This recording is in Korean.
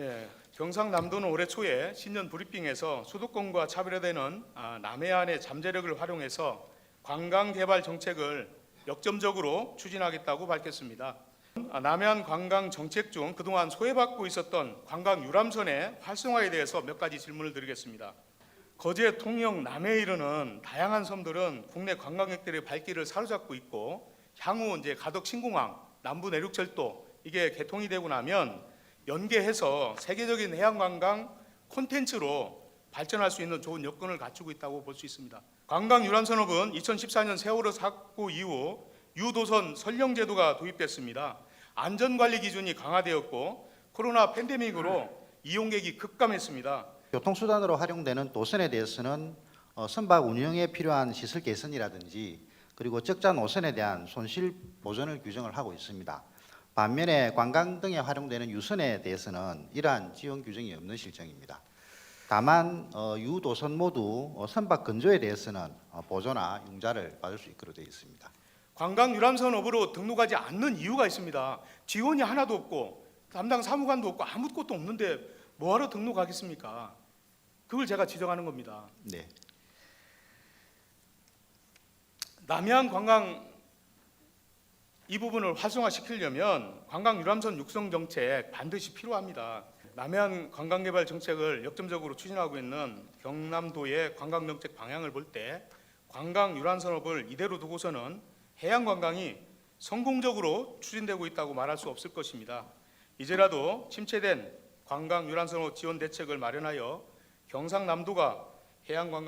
예, 경상남도는 올해 초에 신년 브리핑에서 수도권과 차별화되는 아, 남해안의 잠재력을 활용해서 관광 개발 정책을 역점적으로 추진하겠다고 밝혔습니다. 아, 남해안 관광 정책 중 그동안 소외받고 있었던 관광 유람선의 활성화에 대해서 몇 가지 질문을 드리겠습니다. 거제, 통영, 남해에 이르는 다양한 섬들은 국내 관광객들의 발길을 사로잡고 있고 향후 이제 가덕 신공항, 남부 내륙철도 이게 개통이 되고 나면 연계해서 세계적인 해양 관광 콘텐츠로 발전할 수 있는 좋은 여건을 갖추고 있다고 볼 수 있습니다. 관광 유람 산업은 2014년 세월호 사고 이후 유도선 선령 제도가 도입됐습니다. 안전 관리 기준이 강화되었고 코로나 팬데믹으로 이용객이 급감했습니다. 교통수단으로 활용되는 도선에 대해서는 어, 선박 운영에 필요한 시설 개선이라든지 그리고 적자 노선에 대한 손실 보전을 규정을 하고 있습니다. 반면에 관광 등에 활용되는 유선에 대해서는 이러한 지원 규정이 없는 실정입니다. 다만 어, 유도선 모두 어, 선박 건조에 대해서는 어, 보조나 융자를 받을 수 있도록 되어 있습니다. 관광 유람 산업으로 등록하지 않는 이유가 있습니다. 지원이 하나도 없고 담당 사무관도 없고 아무것도 없는데 뭐하러 등록하겠습니까? 그걸 제가 지적하는 겁니다. 네. 남해안 관광 이 부분을 활성화시키려면 관광 유람선 육성 정책 반드시 필요합니다. 남해안 관광개발 정책을 역점적으로 추진하고 있는 경남도의 관광 정책 방향을 볼 때 관광 유람산업을 이대로 두고서는 해양 관광이 성공적으로 추진되고 있다고 말할 수 없을 것입니다. 이제라도 침체된 관광 유람산업 지원 대책을 마련하여 경상남도가 해양 관광